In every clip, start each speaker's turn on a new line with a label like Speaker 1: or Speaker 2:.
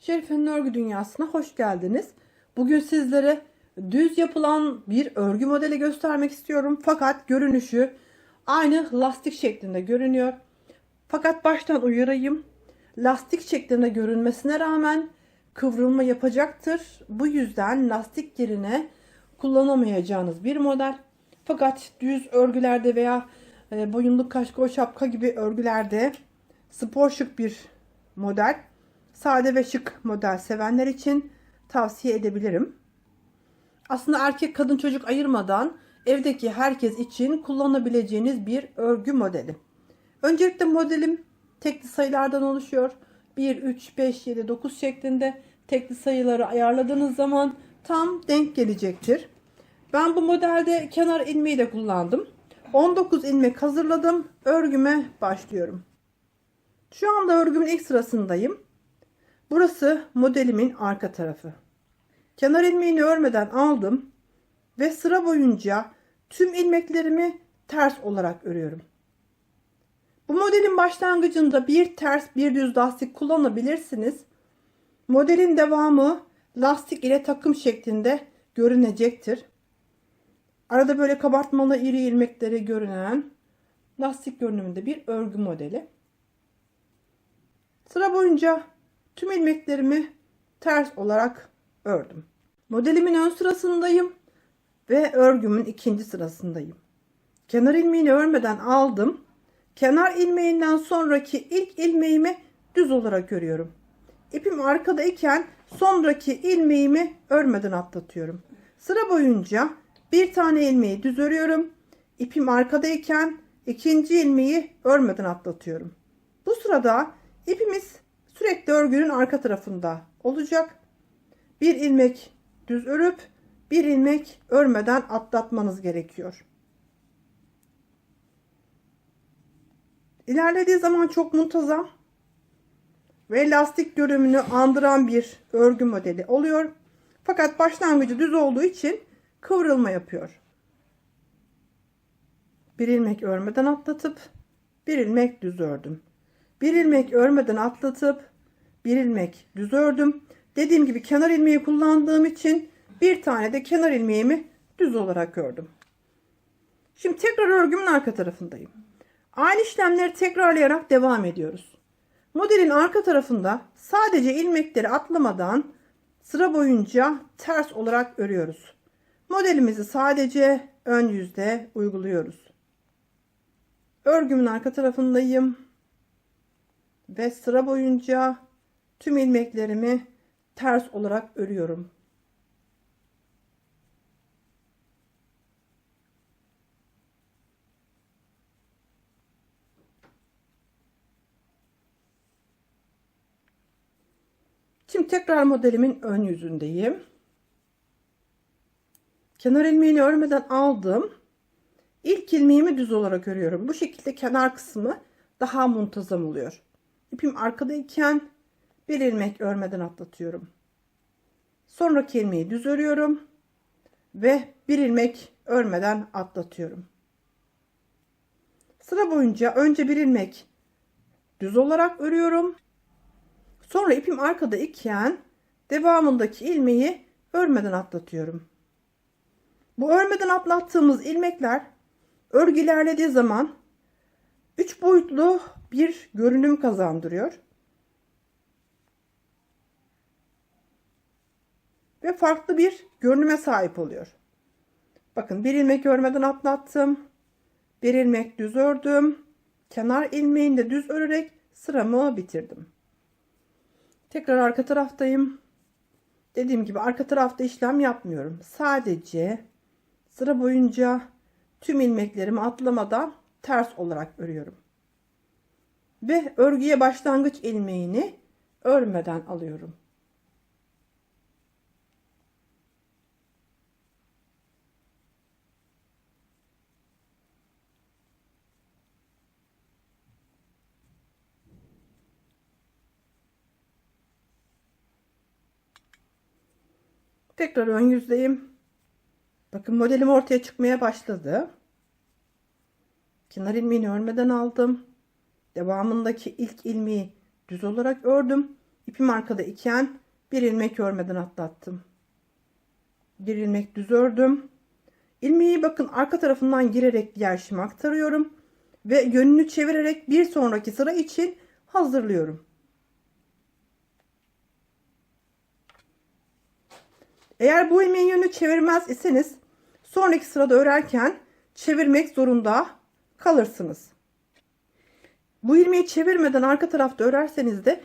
Speaker 1: Şerife'nin örgü dünyasına hoş geldiniz. Bugün sizlere düz yapılan bir örgü modeli göstermek istiyorum. Fakat görünüşü aynı lastik şeklinde görünüyor. Fakat baştan uyarayım. Lastik şeklinde görünmesine rağmen kıvrılma yapacaktır. Bu yüzden lastik yerine kullanamayacağınız bir model. Fakat düz örgülerde veya e, boyunluk kaşkol şapka gibi örgülerde spor şık bir model. Sade ve şık model sevenler için tavsiye edebilirim. Aslında erkek kadın çocuk ayırmadan evdeki herkes için kullanabileceğiniz bir örgü modeli. Öncelikle modelim tekli sayılardan oluşuyor. 1, 3, 5, 7, 9 şeklinde tekli sayıları ayarladığınız zaman tam denk gelecektir. Ben bu modelde kenar ilmeği de kullandım. 19 ilmek hazırladım. Örgüme başlıyorum. Şu anda örgümün ilk sırasındayım. Burası modelimin arka tarafı. Kenar ilmeğini örmeden aldım ve sıra boyunca tüm ilmeklerimi ters olarak örüyorum. Bu modelin başlangıcında bir ters bir düz lastik kullanabilirsiniz. Modelin devamı lastik ile takım şeklinde görünecektir. Arada böyle kabartmalı iri ilmekleri görünen lastik görünümünde bir örgü modeli. Sıra boyunca tüm ilmeklerimi ters olarak ördüm. Modelimin ön sırasındayım ve örgümün ikinci sırasındayım. Kenar ilmeğini örmeden aldım. Kenar ilmeğinden sonraki ilk ilmeğimi düz olarak örüyorum. İpim arkada iken sonraki ilmeğimi örmeden atlatıyorum. Sıra boyunca bir tane ilmeği düz örüyorum. İpim arkadayken ikinci ilmeği örmeden atlatıyorum. Bu sırada ipimiz sürekli örgünün arka tarafında olacak. Bir ilmek düz örüp bir ilmek örmeden atlatmanız gerekiyor. İlerlediği zaman çok muntazam ve lastik görünümünü andıran bir örgü modeli oluyor. Fakat başlangıcı düz olduğu için kıvrılma yapıyor. Bir ilmek örmeden atlatıp bir ilmek düz ördüm. Bir ilmek örmeden atlatıp bir ilmek düz ördüm. Dediğim gibi kenar ilmeği kullandığım için bir tane de kenar ilmeğimi düz olarak ördüm. Şimdi tekrar örgümün arka tarafındayım. Aynı işlemleri tekrarlayarak devam ediyoruz. Modelin arka tarafında sadece ilmekleri atlamadan sıra boyunca ters olarak örüyoruz. Modelimizi sadece ön yüzde uyguluyoruz. Örgümün arka tarafındayım ve sıra boyunca tüm ilmeklerimi ters olarak örüyorum. Şimdi tekrar modelimin ön yüzündeyim. Kenar ilmeğini örmeden aldım. İlk ilmeğimi düz olarak örüyorum. Bu şekilde kenar kısmı daha muntazam oluyor. İpim arkadayken bir ilmek örmeden atlatıyorum. Sonraki ilmeği düz örüyorum ve bir ilmek örmeden atlatıyorum. Sıra boyunca önce bir ilmek düz olarak örüyorum. Sonra ipim arkada iken devamındaki ilmeği örmeden atlatıyorum. Bu örmeden atlattığımız ilmekler örgü ilerlediği zaman 3 boyutlu bir görünüm kazandırıyor. Ve farklı bir görünüme sahip oluyor. Bakın bir ilmek örmeden atlattım. Bir ilmek düz ördüm. Kenar ilmeğini de düz örerek sıramı bitirdim. Tekrar arka taraftayım. Dediğim gibi arka tarafta işlem yapmıyorum. Sadece sıra boyunca tüm ilmeklerimi atlamadan ters olarak örüyorum. Ve örgüye başlangıç ilmeğini örmeden alıyorum. Tekrar ön yüzdeyim. Bakın modelim ortaya çıkmaya başladı. Kenar ilmeğini örmeden aldım. Devamındaki ilk ilmeği düz olarak ördüm. İpim arkada iken bir ilmek örmeden atlattım. Bir ilmek düz ördüm. İlmeği bakın arka tarafından girerek diğer şişime aktarıyorum. Ve yönünü çevirerek bir sonraki sıra için hazırlıyorum. Eğer bu ilmeğin yönünü çevirmez iseniz sonraki sırada örerken çevirmek zorunda kalırsınız. Bu ilmeği çevirmeden arka tarafta örerseniz de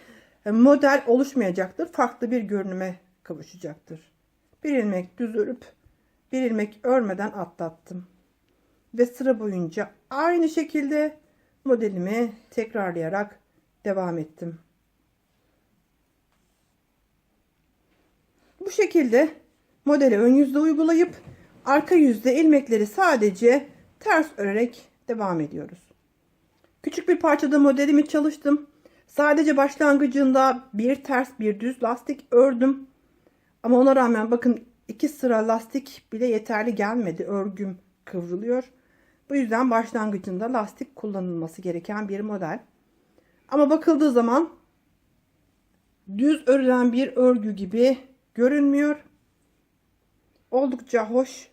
Speaker 1: e, model oluşmayacaktır. Farklı bir görünüme kavuşacaktır. Bir ilmek düz örüp bir ilmek örmeden atlattım. Ve sıra boyunca aynı şekilde modelimi tekrarlayarak devam ettim. Bu şekilde modeli ön yüzde uygulayıp arka yüzde ilmekleri sadece ters örerek devam ediyoruz. Küçük bir parçada modelimi çalıştım. Sadece başlangıcında bir ters bir düz lastik ördüm. Ama ona rağmen bakın iki sıra lastik bile yeterli gelmedi. Örgüm kıvrılıyor. Bu yüzden başlangıcında lastik kullanılması gereken bir model. Ama bakıldığı zaman düz örülen bir örgü gibi görünmüyor. Oldukça hoş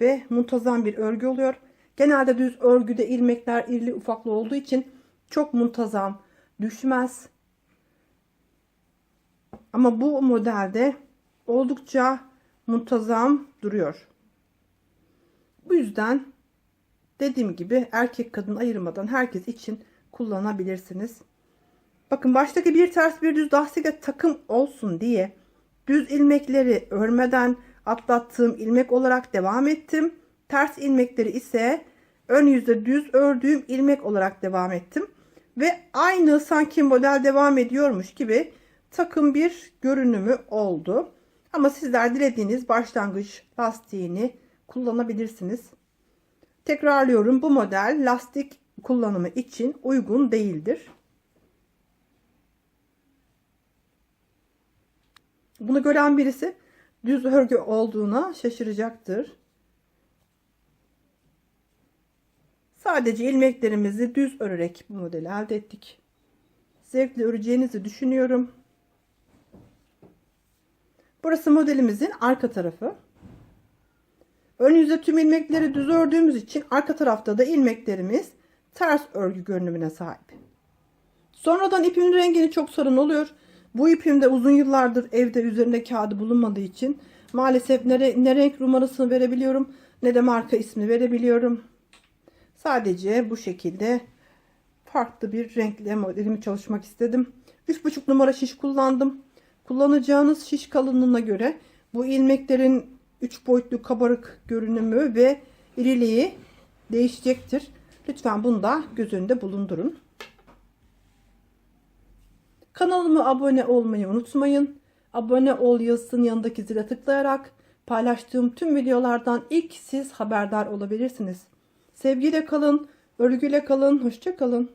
Speaker 1: ve muntazam bir örgü oluyor. Genelde düz örgüde ilmekler irili ufaklı olduğu için çok muntazam düşmez. Ama bu modelde oldukça muntazam duruyor. Bu yüzden dediğim gibi erkek kadın ayırmadan herkes için kullanabilirsiniz. Bakın baştaki bir ters bir düz lastikle takım olsun diye düz ilmekleri örmeden atlattığım ilmek olarak devam ettim. Ters ilmekleri ise ön yüzde düz ördüğüm ilmek olarak devam ettim. Ve aynı sanki model devam ediyormuş gibi takım bir görünümü oldu. Ama sizler dilediğiniz başlangıç lastiğini kullanabilirsiniz. Tekrarlıyorum bu model lastik kullanımı için uygun değildir. Bunu gören birisi düz örgü olduğuna şaşıracaktır. Sadece ilmeklerimizi düz örerek bu modeli elde ettik. Zevkle öreceğinizi düşünüyorum. Burası modelimizin arka tarafı. Ön yüzde tüm ilmekleri düz ördüğümüz için arka tarafta da ilmeklerimiz ters örgü görünümüne sahip. Sonradan ipimin rengini çok sorun oluyor. Bu ipimde uzun yıllardır evde üzerinde kağıdı bulunmadığı için maalesef ne, ne renk numarasını verebiliyorum ne de marka ismi verebiliyorum. Sadece bu şekilde farklı bir renkle modelimi çalışmak istedim. 3,5 numara şiş kullandım. Kullanacağınız şiş kalınlığına göre bu ilmeklerin 3 boyutlu kabarık görünümü ve iriliği değişecektir. Lütfen bunu da göz önünde bulundurun. Kanalıma abone olmayı unutmayın. Abone ol yazısının yanındaki zile tıklayarak paylaştığım tüm videolardan ilk siz haberdar olabilirsiniz. Sevgiyle kalın, örgüyle kalın, hoşça kalın.